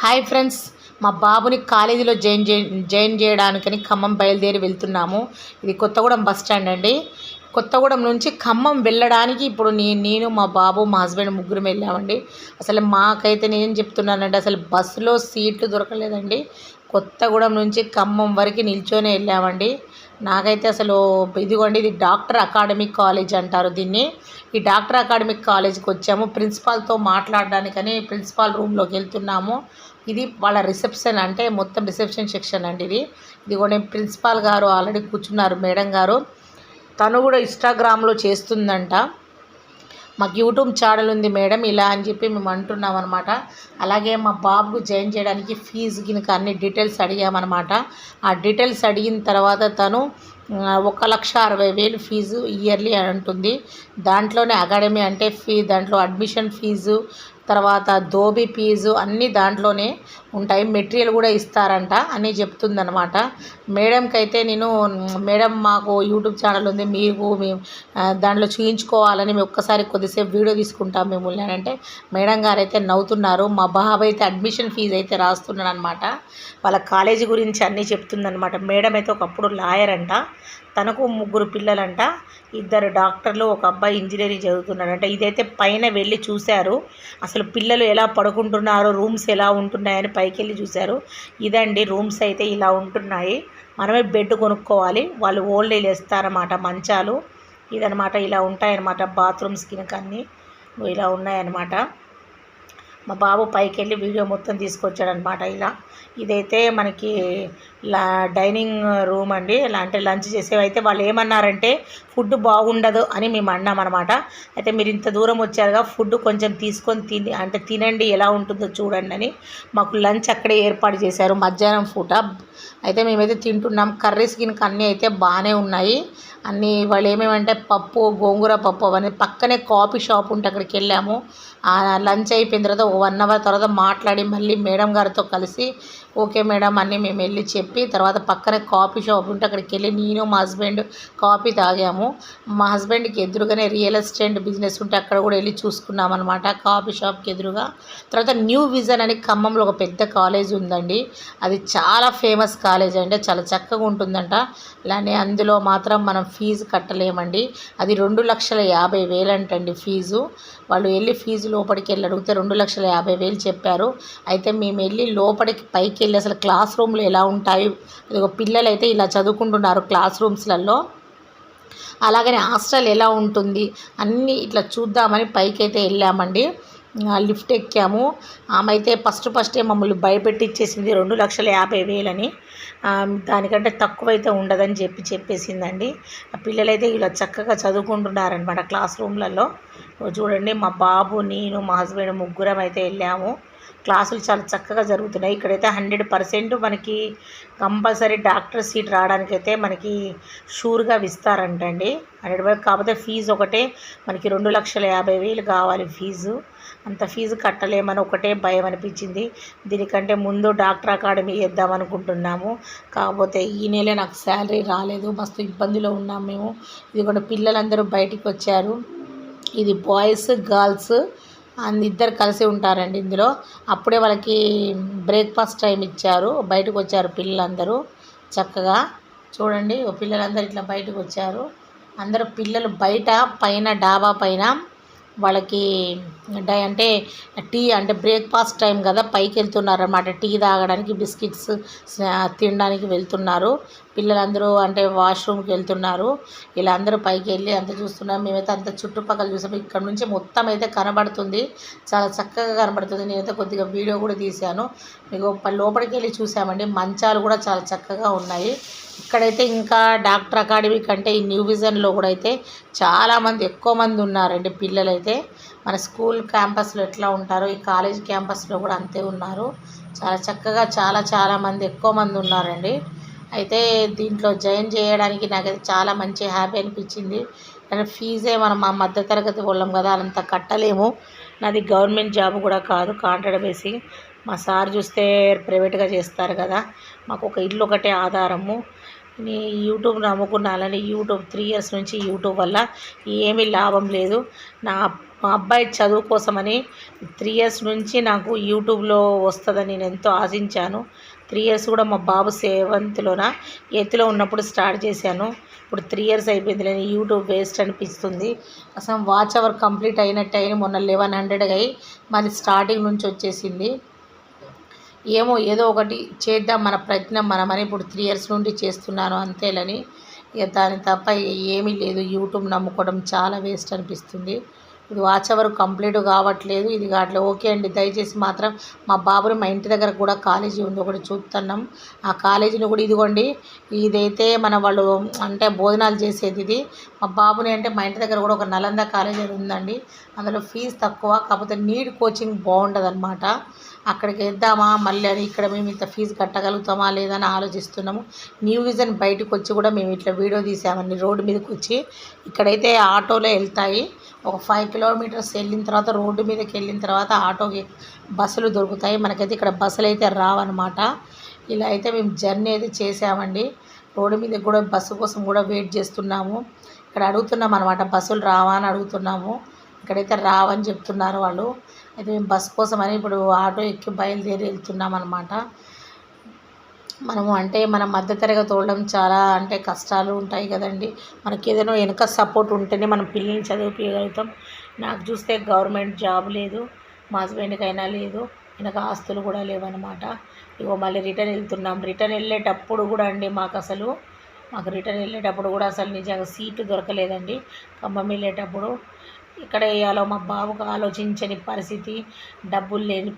Hi friends మా బాబుని కాలేజీలో జాయిన్ చే జాయిన్ చేయడానికని ఖమ్మం బయలుదేరి వెళ్తున్నాము. ఇది కొత్తగూడెం బస్ స్టాండ్ అండి. కొత్తగూడెం నుంచి ఖమ్మం వెళ్ళడానికి ఇప్పుడు నే నేను మా బాబు మా హస్బెండ్ ముగ్గురు వెళ్ళామండి. అసలు మాకైతే నేను చెప్తున్నానండి అసలు బస్సులో సీట్లు దొరకలేదండి. కొత్తగూడెం నుంచి ఖమ్మం వరకు నిల్చొని వెళ్ళామండి. నాకైతే అసలు ఇదిగోండి ఇది డాక్టర్ అకాడమిక్ కాలేజ్ అంటారు దీన్ని. ఈ డాక్టర్ అకాడమిక్ కాలేజ్కి వచ్చాము. ప్రిన్సిపాల్తో మాట్లాడడానికని ప్రిన్సిపాల్ రూమ్లోకి వెళ్తున్నాము. ఇది వాళ్ళ రిసెప్షన్ అంటే మొత్తం రిసెప్షన్ సెక్షన్ అండి ఇది. ఇదిగోండి ప్రిన్సిపాల్ గారు ఆల్రెడీ కూర్చున్నారు మేడం గారు. తను కూడా ఇన్స్టాగ్రామ్లో చేస్తుందంట. మాకు యూట్యూబ్ ఛానల్ ఉంది మేడం ఇలా అని చెప్పి మేము అంటున్నాం అనమాట అలాగే మా బాబుకు జాయిన్ చేయడానికి ఫీజు గినక అన్ని డీటెయిల్స్ అడిగామన్నమాట. ఆ డీటెయిల్స్ అడిగిన తర్వాత తను ఒక లక్ష అరవై వేలు ఫీజు ఇయర్లీ అంటుంది. దాంట్లోనే అకాడమీ అంటే ఫీ దాంట్లో అడ్మిషన్ ఫీజు తర్వాత దోబీ ఫీజు అన్నీ దాంట్లోనే ఉంటాయి. మెటీరియల్ కూడా ఇస్తారంట అని చెప్తుందనమాట మేడంకి అయితే నేను మేడం మాకు యూట్యూబ్ ఛానల్ ఉంది. మీకు మేము దాంట్లో చూయించుకోవాలని మేము ఒక్కసారి కొద్దిసేపు వీడియో తీసుకుంటాం మేము అంటే మేడం గారు అయితే నవ్వుతున్నారు. మా బాబు అయితే అడ్మిషన్ ఫీజు అయితే రాస్తున్నాడు అనమాట వాళ్ళ కాలేజీ గురించి అన్నీ చెప్తుందనమాట మేడం అయితే ఒకప్పుడు లాయర్ అంట. తనకు ముగ్గురు పిల్లలంట. ఇద్దరు డాక్టర్లు ఒక అబ్బాయి ఇంజనీరింగ్ చదువుతున్నాడంట. ఇదైతే పైన వెళ్ళి చూశారు. అసలు పిల్లలు ఎలా పడుకుంటున్నారో రూమ్స్ ఎలా ఉంటున్నాయని పైకి వెళ్ళి చూశారు. ఇదండి రూమ్స్ అయితే ఇలా ఉంటున్నాయి. మనమే బెడ్ కొనుక్కోవాలి. వాళ్ళు ఓల్డ్ ఏజ్ ఇస్తారన్నమాట మంచాలు. ఇదనమాట ఇలా ఉంటాయన్నమాట బాత్రూమ్స్ కింద అన్నీ ఇలా ఉన్నాయన్నమాట. మా బాబు పైకి వెళ్ళి వీడియో మొత్తం తీసుకొచ్చాడనమాట ఇలా. ఇదైతే మనకి లా డైనింగ్ రూమ్ అండి. ఇలా అంటే లంచ్ చేసేవి అయితే వాళ్ళు ఏమన్నారంటే ఫుడ్ బాగుండదు అని మేము అన్నాం అనమాట అయితే మీరు ఇంత దూరం వచ్చారుగా ఫుడ్ కొంచెం తీసుకొని తిని అంటే తినండి ఎలా ఉంటుందో చూడండి అని మాకు లంచ్ అక్కడే ఏర్పాటు చేశారు మధ్యాహ్నం పూట. అయితే మేమైతే తింటున్నాం. కర్రీస్ గినక అన్నీ అయితే బాగానే ఉన్నాయి. అన్నీ వాళ్ళు ఏమేమంటే పప్పు గోంగూర పప్పు అవన్నీ పక్కనే కాఫీ షాప్ ఉంటే అక్కడికి వెళ్ళాము. లంచ్ అయిపోయిన తర్వాత ఒక వన్ అవర్ తర్వాత మాట్లాడి మళ్ళీ మేడం గారితో కలిసి ఓకే మేడం అన్ని మేము వెళ్ళి చెప్పి తర్వాత పక్కనే కాఫీ షాప్ ఉంటే అక్కడికి వెళ్ళి నేను మా హస్బెండ్ కాఫీ తాగాము. మా హస్బెండ్కి ఎదురుగానే రియల్ ఎస్టేట్ బిజినెస్ ఉంటే అక్కడ కూడా వెళ్ళి చూసుకున్నాం అనమాట కాఫీ షాప్కి ఎదురుగా. తర్వాత న్యూ విజన్ అని ఖమ్మంలో ఒక పెద్ద కాలేజ్ ఉందండి. అది చాలా ఫేమస్ కాలేజ్ అండి చాలా చక్కగా ఉంటుందంట. అలానే అందులో మాత్రం మనం ఫీజు కట్టలేమండి. అది రెండు లక్షల యాభై వేలు అంటండి ఫీజు. వాళ్ళు వెళ్ళి ఫీజు లోపలికి వెళ్ళి అడిగితే రెండు లక్షల యాభై వేలు చెప్పారు. అయితే మేము వెళ్ళి లోపలికి పైకి వెళ్ళి అసలు క్లాస్ రూమ్లు ఎలా ఉంటాయి అది పిల్లలు అయితే ఇలా చదువుకుంటున్నారు క్లాస్ రూమ్స్లలో. అలాగనే హాస్టల్ ఎలా ఉంటుంది? అన్నీ ఇట్లా చూద్దామని పైకైతే వెళ్ళామండి. లిఫ్ట్ ఎక్కాము. ఆమె అయితే ఫస్ట్ ఫస్టే మమ్మల్ని భయపెట్టిచ్చేసింది రెండు లక్షల యాభై వేలని. దానికంటే తక్కువ అయితే ఉండదని చెప్పి చెప్పేసిందండి. ఆ పిల్లలైతే ఇలా చక్కగా చదువుకుంటున్నారనమాట క్లాస్ రూమ్లలో. చూడండి మా బాబు నేను మా హస్బెండ్ ముగ్గురం అయితే వెళ్ళాము. క్లాసులు చాలా చక్కగా జరుగుతున్నాయి. ఇక్కడైతే హండ్రెడ్ పర్సెంట్ మనకి కంపల్సరీ డాక్టర్ సీట్ రావడానికైతే మనకి షూర్గా ఇస్తారంటండి హండ్రెడ్ పర్సెంట్ కాకపోతే ఫీజు ఒకటే మనకి రెండు లక్షల యాభై వేలు కావాలి ఫీజు. అంత ఫీజు కట్టలేమని ఒకటే భయం అనిపించింది. దీనికంటే ముందు డాక్టర్ అకాడమీ వేద్దాం అనుకుంటున్నాము. కాకపోతే ఈ నెలే నాకు శాలరీ రాలేదు మస్తు ఇబ్బందిలో ఉన్నాం మేము. ఇది కూడా పిల్లలందరూ బయటికి వచ్చారు. ఇది బాయ్స్ గర్ల్స్ ఇద్దరు కలిసి ఉంటారండి ఇందులో. అప్పుడే వాళ్ళకి బ్రేక్ఫాస్ట్ టైం ఇచ్చారు. బయటకు వచ్చారు పిల్లలందరూ చక్కగా. చూడండి ఓ పిల్లలందరూ ఇట్లా బయటకు వచ్చారు. అందరూ పిల్లలు బయట పైన డాబా పైన వాళ్ళకి డై అంటే టీ అంటే బ్రేక్ఫాస్ట్ టైం కదా పైకి వెళ్తున్నారు అనమాట టీ తాగడానికి బిస్కెట్స్ తినడానికి వెళ్తున్నారు. పిల్లలందరూ అంటే వాష్రూమ్కి వెళ్తున్నారు. ఇలా అందరూ పైకి వెళ్ళి అంత చూస్తున్నాం మేమైతే అంత చుట్టుపక్కల చూసాము. ఇక్కడ నుంచి మొత్తం అయితే కనబడుతుంది. చాలా చక్కగా కనబడుతుంది. నేనైతే కొద్దిగా వీడియో కూడా తీశాను. మీకు లోపలికి వెళ్ళి చూసామండి. మంచాలు కూడా చాలా చక్కగా ఉన్నాయి. ఇక్కడైతే ఇంకా డాక్టర్ అకాడమీ కంటే ఈ న్యూ విజన్లో కూడా అయితే చాలామంది ఎక్కువ మంది ఉన్నారండి పిల్లలైతే. మన స్కూల్ క్యాంపస్లో ఎట్లా ఉంటారో ఈ కాలేజ్ క్యాంపస్లో కూడా అంతే ఉన్నారు. చాలా చక్కగా చాలా చాలా మంది ఎక్కువ మంది ఉన్నారండి. అయితే దీంట్లో జాయిన్ చేయడానికి నాకైతే చాలా మంచి హ్యాపీ అనిపించింది. కానీ ఫీజే మనం మా మధ్య తరగతి వాళ్ళం కదా అంత కట్టలేము. నాది గవర్నమెంట్ జాబ్ కూడా కాదు కాంట్రాక్ట్ బేసి మా సార్ చూస్తే ప్రైవేట్గా చేస్తారు కదా మాకు ఒక ఇల్లు ఒకటే ఆధారము. నీ యూట్యూబ్ నమ్ముకున్నానని యూట్యూబ్ త్రీ ఇయర్స్ నుంచి యూట్యూబ్ వల్ల ఏమీ లాభం లేదు. నా మా అబ్బాయి చదువు కోసమని త్రీ ఇయర్స్ నుంచి నాకు యూట్యూబ్లో వస్తుందని నేను ఎంతో ఆశించాను. త్రీ ఇయర్స్ కూడా మా బాబు సెవెంత్లోన ఎయిత్లో ఉన్నప్పుడు స్టార్ట్ చేశాను. ఇప్పుడు త్రీ ఇయర్స్ అయిపోయింది నేను యూట్యూబ్ వేస్ట్ అనిపిస్తుంది. అసలు వాచ్ అవర్ కంప్లీట్ అయినట్టు అయిన మొన్న లెవెన్ హండ్రెడ్ అయ్యి మళ్ళీ స్టార్టింగ్ నుంచి వచ్చేసింది. ఏమో ఏదో ఒకటి చేద్దాం మన ప్రయత్నం మనమని ఇప్పుడు త్రీ ఇయర్స్ నుండి చేస్తున్నాను అంతేలని. ఇక దాని తప్ప ఏమీ లేదు. యూట్యూబ్ నమ్ముకోవడం చాలా వేస్ట్ అనిపిస్తుంది. ఇది వాచ్ అవర్ కంప్లీట్ కావట్లేదు. ఇది అట్లా ఓకే అండి. దయచేసి మాత్రం మా బాబుని మా ఇంటి దగ్గర కూడా కాలేజీ ఉంది ఒకటి చూస్తున్నాం ఆ కాలేజీని కూడా ఇదిగోండి. ఇదైతే మన వాళ్ళు అంటే భోజనాలు చేసేది ఇది. మా బాబుని అంటే మా ఇంటి దగ్గర కూడా ఒక నలంద కాలేజీ ఉందండి. అందులో ఫీజు తక్కువ కాకపోతే నీడ్ కోచింగ్ బాగుంటుంది అనమాట అక్కడికి వెళ్దామా? మళ్ళీ అని ఇక్కడ మేము ఇంత ఫీజు కట్టగలుగుతామా లేదని ఆలోచిస్తున్నాము. న్యూ విజన్ బయటకు వచ్చి కూడా మేము ఇట్లా వీడియో తీసామండి రోడ్డు మీదకి వచ్చి ఇక్కడైతే ఆటోలో వెళ్తాయి. ఒక ఫైవ్ కిలోమీటర్స్ వెళ్ళిన తర్వాత రోడ్డు మీదకి వెళ్ళిన తర్వాత ఆటోకి బస్సులు దొరుకుతాయి. మనకైతే ఇక్కడ బస్సులు అయితే రావన్నమాట. ఇలా అయితే మేము జర్నీ అయితే చేసామండి రోడ్డు మీద కూడా బస్సు కోసం కూడా వెయిట్ చేస్తున్నాము. ఇక్కడ అడుగుతున్నాం అనమాట బస్సులు రావా అని అడుగుతున్నాము. ఇక్కడైతే రావని చెప్తున్నారు వాళ్ళు. అయితే మేము బస్సు కోసం అని ఇప్పుడు ఆటో ఎక్కి బయలుదేరి వెళ్తున్నాం అనమాట మనము అంటే మన మధ్యతరగతి వాళ్ళం చాలా అంటే కష్టాలు ఉంటాయి కదండి. మనకి ఏదైనా వెనక సపోర్ట్ ఉంటేనే మనం పిల్లల్ని చదివిపించగలుగుతాం నాకు చూస్తే గవర్నమెంట్ జాబ్ లేదు మా హస్బెండ్కైనా లేదు వెనక ఆస్తులు కూడా లేవన్నమాట. ఇగో మళ్ళీ రిటర్న్ వెళ్తున్నాం. రిటర్న్ వెళ్ళేటప్పుడు కూడా అండి మాకు అసలు మాకు రిటర్న్ వెళ్ళేటప్పుడు కూడా అసలు నిజంగా సీటు దొరకలేదండి. ఖమ్మం వెళ్ళేటప్పుడు ఇక్కడ వేయాలో మా బాబుకు ఆలోచించని పరిస్థితి డబ్బులు లేని